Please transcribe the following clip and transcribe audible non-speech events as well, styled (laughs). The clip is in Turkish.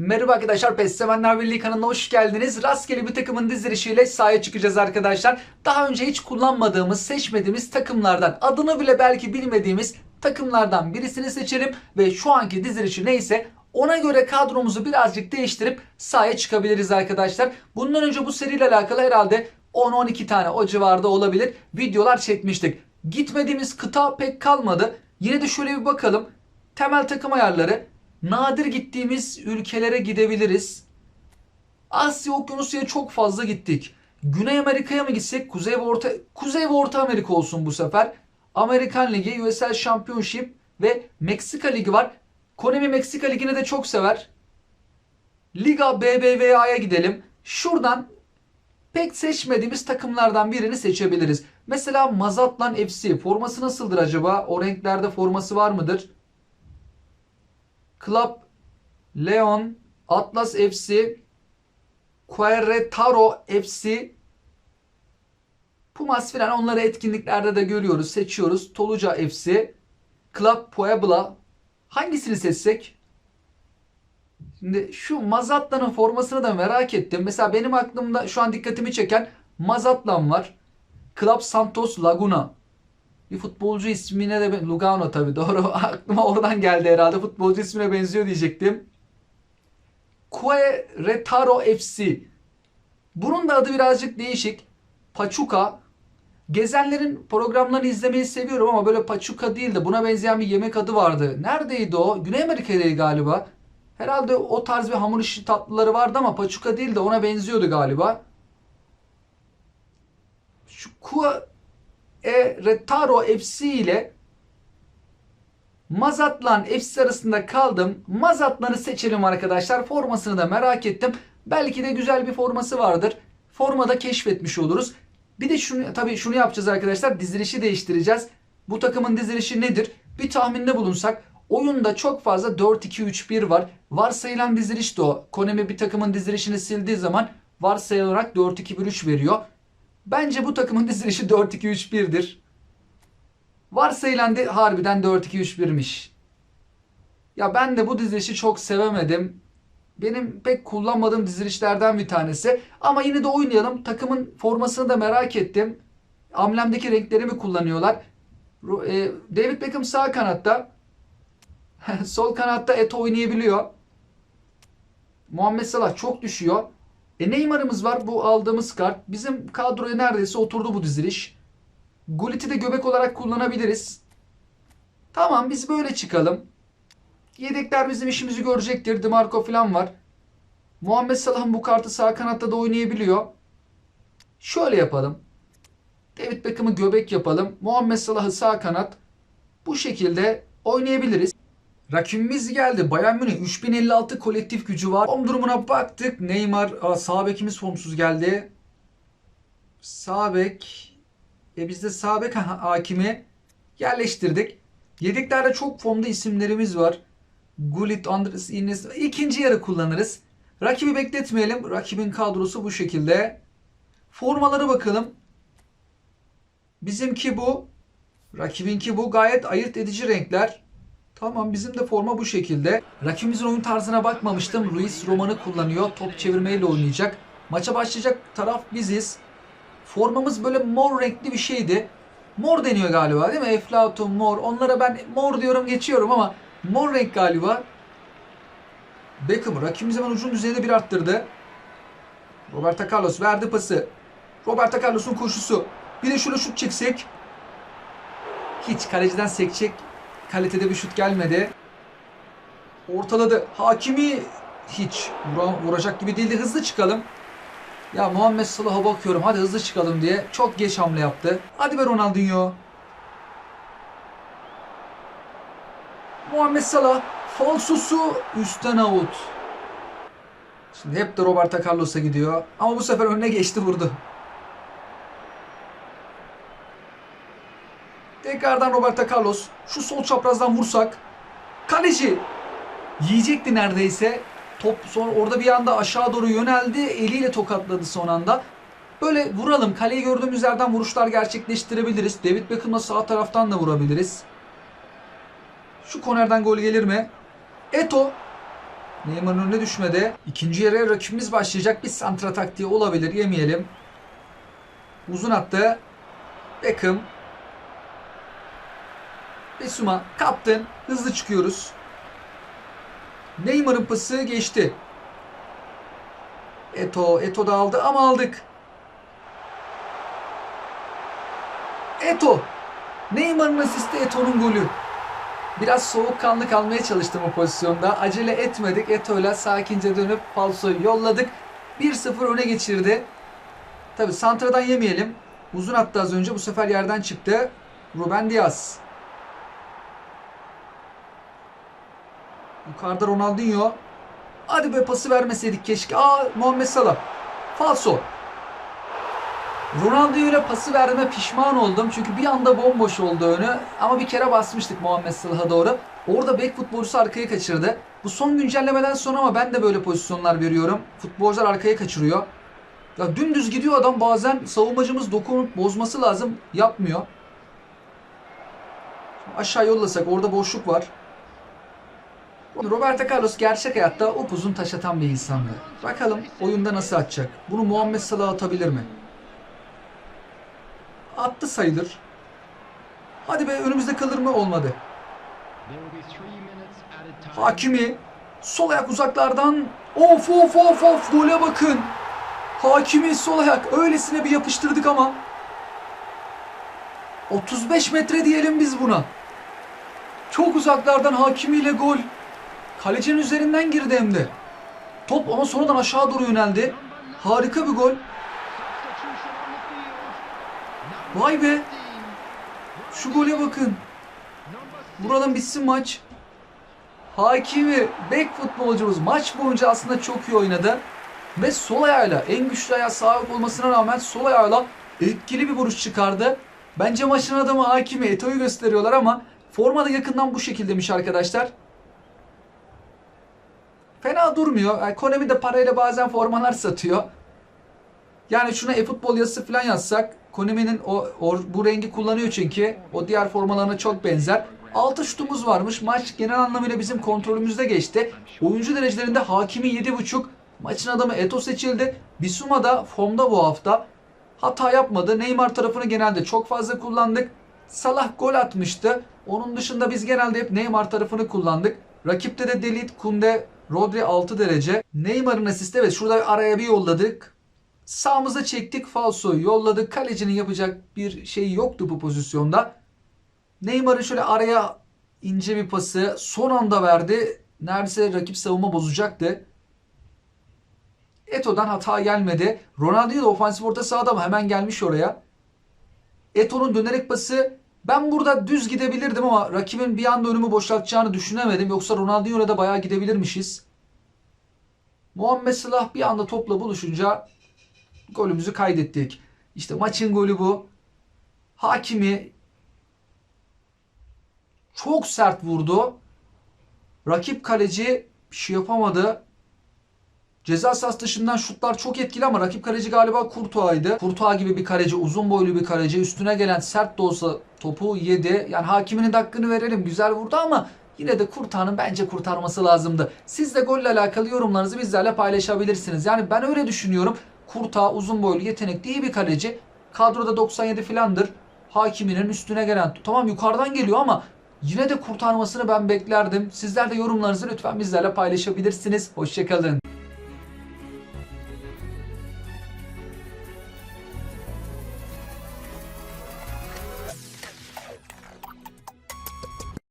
Merhaba arkadaşlar, PES Birliği kanalına hoş geldiniz. Rastgele bir takımın dizilişiyle sahaya çıkacağız arkadaşlar. Daha önce hiç kullanmadığımız, seçmediğimiz takımlardan, adını bile belki bilmediğimiz takımlardan birisini seçelim ve şu anki dizilişi neyse ona göre kadromuzu birazcık değiştirip sahaya çıkabiliriz arkadaşlar. Bundan önce bu seriyle alakalı herhalde 10-12 tane o civarda olabilir videolar çekmiştik. Gitmediğimiz kıta pek kalmadı. Yine de şöyle bir bakalım. Temel takım ayarları. Nadir gittiğimiz ülkelere gidebiliriz. Asya Okyanusu'ya çok fazla gittik. Güney Amerika'ya mı gitsek? Kuzey ve Orta Kuzey ve Orta Amerika olsun bu sefer. Amerikan Ligi, USL Championship ve Meksika Ligi var. Konami Meksika Ligi'ni de çok sever. Liga BBVA'ya gidelim. Şuradan pek seçmediğimiz takımlardan birini seçebiliriz. Mesela Mazatlan FC forması nasıldır acaba? O renklerde forması var mıdır? Club Leon, Atlas FC, Querétaro FC, Pumas filan onları etkinliklerde de görüyoruz, seçiyoruz. Toluca FC, Club Puebla. Hangisini seçsek? Şimdi şu Mazatlan'ın formasını da merak ettim. Mesela benim aklımda şu an dikkatimi çeken Mazatlan var. Club Santos Laguna. Bir futbolcu ismine de Lugano tabii doğru (laughs) aklıma oradan geldi herhalde. Futbolcu ismine benziyor diyecektim. Querétaro FC. Bunun da adı birazcık değişik. Pachuca. Gezenlerin programlarını izlemeyi seviyorum ama böyle Pachuca değil de buna benzeyen bir yemek adı vardı. Neredeydi o? Güney Amerika'daydı galiba. Herhalde o tarz bir hamur işi tatlıları vardı ama Pachuca değil de ona benziyordu galiba. Şu Querétaro FC ile Mazatlan FC arasında kaldım. Mazatlan'ı seçelim arkadaşlar. Formasını da merak ettim. Belki de güzel bir forması vardır. Formada keşfetmiş oluruz. Bir de şunu tabii şunu yapacağız arkadaşlar. Dizilişi değiştireceğiz. Bu takımın dizilişi nedir? Bir tahminde bulunsak. Oyunda çok fazla 4-2-3-1 var. Varsayılan diziliş de o. Konami bir takımın dizilişini sildiği zaman varsayılarak 4-2-1-3 veriyor. Bence bu takımın dizilişi 4-2-3-1'dir. Varsayılan de harbiden 4-2-3-1'miş. Ya ben de bu dizilişi çok sevemedim. Benim pek kullanmadığım dizilişlerden bir tanesi. Ama yine de oynayalım. Takımın formasını da merak ettim. Amblemdeki renkleri mi kullanıyorlar? E, David Beckham sağ kanatta. (laughs) Sol kanatta Eto oynayabiliyor. Muhammed Salah çok düşüyor. E Neymar'ımız var bu aldığımız kart. Bizim kadroya neredeyse oturdu bu diziliş. Gullit'i de göbek olarak kullanabiliriz. Tamam biz böyle çıkalım. Yedekler bizim işimizi görecektir. Dimarco falan var. Muhammed Salah'ın bu kartı sağ kanatta da oynayabiliyor. Şöyle yapalım. David Beckham'ı göbek yapalım. Muhammed Salah'ı sağ kanat. Bu şekilde oynayabiliriz. Rakibimiz geldi. Bayern Münih 3056 kolektif gücü var. Form durumuna baktık. Neymar sağ bekimiz formsuz geldi. Sağ bek e biz de sağ bek ha- hakimi yerleştirdik. Yedeklerde çok formda isimlerimiz var. Gullit, Andres, Ines. İkinci yarı kullanırız. Rakibi bekletmeyelim. Rakibin kadrosu bu şekilde. Formalara bakalım. Bizimki bu. Rakibinki bu. Gayet ayırt edici renkler. Tamam bizim de forma bu şekilde. Rakibimizin oyun tarzına bakmamıştım. Luis Roman'ı kullanıyor. Top çevirmeyle oynayacak. Maça başlayacak taraf biziz. Formamız böyle mor renkli bir şeydi. Mor deniyor galiba değil mi? Eflatun, mor. Onlara ben mor diyorum geçiyorum ama mor renk galiba. Beckham rakibimiz hemen ucun düzeyinde bir arttırdı. Roberto Carlos verdi pası. Roberto Carlos'un koşusu. Bir de şöyle şut çeksek. Hiç kaleciden sekecek kalitede bir şut gelmedi. Ortaladı. Hakimi hiç vura- vuracak gibi değildi. Hızlı çıkalım. Ya Muhammed Salah'a bakıyorum. Hadi hızlı çıkalım diye. Çok geç hamle yaptı. Hadi be Ronaldinho. Muhammed Salah falsosu üstten out. Şimdi hep de Roberto Carlos'a gidiyor. Ama bu sefer önüne geçti vurdu. Tekrardan Roberto Carlos. Şu sol çaprazdan vursak. Kaleci. Yiyecekti neredeyse. Top sonra orada bir anda aşağı doğru yöneldi. Eliyle tokatladı son anda. Böyle vuralım. Kaleyi gördüğümüz yerden vuruşlar gerçekleştirebiliriz. David Beckham'la sağ taraftan da vurabiliriz. Şu kornerden gol gelir mi? Eto. Neymar'ın önüne düşmedi. İkinci yarıya rakibimiz başlayacak. Bir santra taktiği olabilir. Yemeyelim. Uzun attı. Beckham. Besuma kaptın. Hızlı çıkıyoruz. Neymar'ın pası geçti. Eto, Eto da aldı ama aldık. Eto. Neymar'ın asisti Eto'nun golü. Biraz soğukkanlı kalmaya çalıştım o pozisyonda. Acele etmedik. Eto'yla sakince dönüp falsoyu yolladık. 1-0 öne geçirdi. Tabi santradan yemeyelim. Uzun attı az önce. Bu sefer yerden çıktı. Ruben Diaz. Yukarıda Ronaldinho. Hadi be pası vermeseydik keşke. Aa Muhammed Salah. Falso. Ronaldinho ile pası verme pişman oldum. Çünkü bir anda bomboş oldu önü. Ama bir kere basmıştık Muhammed Salah'a doğru. Orada bek futbolcusu arkaya kaçırdı. Bu son güncellemeden sonra ama ben de böyle pozisyonlar veriyorum. Futbolcular arkaya kaçırıyor. Ya dümdüz gidiyor adam bazen savunmacımız dokunup bozması lazım. Yapmıyor. Aşağı yollasak orada boşluk var. Roberto Carlos gerçek hayatta upuzun taş atan bir insandı. Bakalım oyunda nasıl atacak? Bunu Muhammed Salah atabilir mi? Attı sayılır. Hadi be önümüzde kalır mı? Olmadı. Hakimi sol ayak uzaklardan of of of of gole bakın. Hakimi sol ayak öylesine bir yapıştırdık ama 35 metre diyelim biz buna. Çok uzaklardan hakimiyle gol. Kalecinin üzerinden girdi hem de. Top ama sonradan aşağı doğru yöneldi. Harika bir gol. Vay be. Şu gole bakın. Buradan bitsin maç. Hakimi, bek futbolcumuz maç boyunca aslında çok iyi oynadı. Ve sol ayağıyla, en güçlü ayağı sahip olmasına rağmen sol ayağıyla etkili bir vuruş çıkardı. Bence maçın adamı Hakimi, Eto'yu gösteriyorlar ama formada yakından bu şekildemiş arkadaşlar. Durmuyor. Yani Konami de parayla bazen formalar satıyor. Yani şuna e-futbol yazısı falan yazsak Konami'nin o, o bu rengi kullanıyor çünkü. O diğer formalarına çok benzer. 6 şutumuz varmış. Maç genel anlamıyla bizim kontrolümüzde geçti. Oyuncu derecelerinde Hakimi 7.5. Maçın adamı Eto seçildi. Bisuma da formda bu hafta. Hata yapmadı. Neymar tarafını genelde çok fazla kullandık. Salah gol atmıştı. Onun dışında biz genelde hep Neymar tarafını kullandık. Rakipte de Delit, Kunde, Rodri 6 derece. Neymar'ın asisti evet şurada araya bir yolladık. Sağımıza çektik falsoyu yolladık. Kalecinin yapacak bir şey yoktu bu pozisyonda. Neymar'ın şöyle araya ince bir pası son anda verdi. Neredeyse rakip savunma bozacaktı. Eto'dan hata gelmedi. Ronaldinho da ofansif orta sahada ama hemen gelmiş oraya. Eto'nun dönerek pası ben burada düz gidebilirdim ama rakibin bir anda önümü boşaltacağını düşünemedim. Yoksa Ronaldinho'yla da bayağı gidebilirmişiz. Muhammed Salah bir anda topla buluşunca golümüzü kaydettik. İşte maçın golü bu. Hakimi çok sert vurdu. Rakip kaleci bir şey yapamadı. Ceza sahası dışından şutlar çok etkili ama rakip kaleci galiba Kurtuğa'ydı. Kurtuğa gibi bir kaleci, uzun boylu bir kaleci. Üstüne gelen sert de olsa topu yedi. Yani hakiminin hakkını verelim. Güzel vurdu ama yine de Kurtağ'ın bence kurtarması lazımdı. Siz de golle alakalı yorumlarınızı bizlerle paylaşabilirsiniz. Yani ben öyle düşünüyorum. Kurtağ uzun boylu, yetenekli, iyi bir kaleci. Kadroda 97 filandır. Hakiminin üstüne gelen tamam yukarıdan geliyor ama yine de kurtarmasını ben beklerdim. Sizler de yorumlarınızı lütfen bizlerle paylaşabilirsiniz. Hoşçakalın.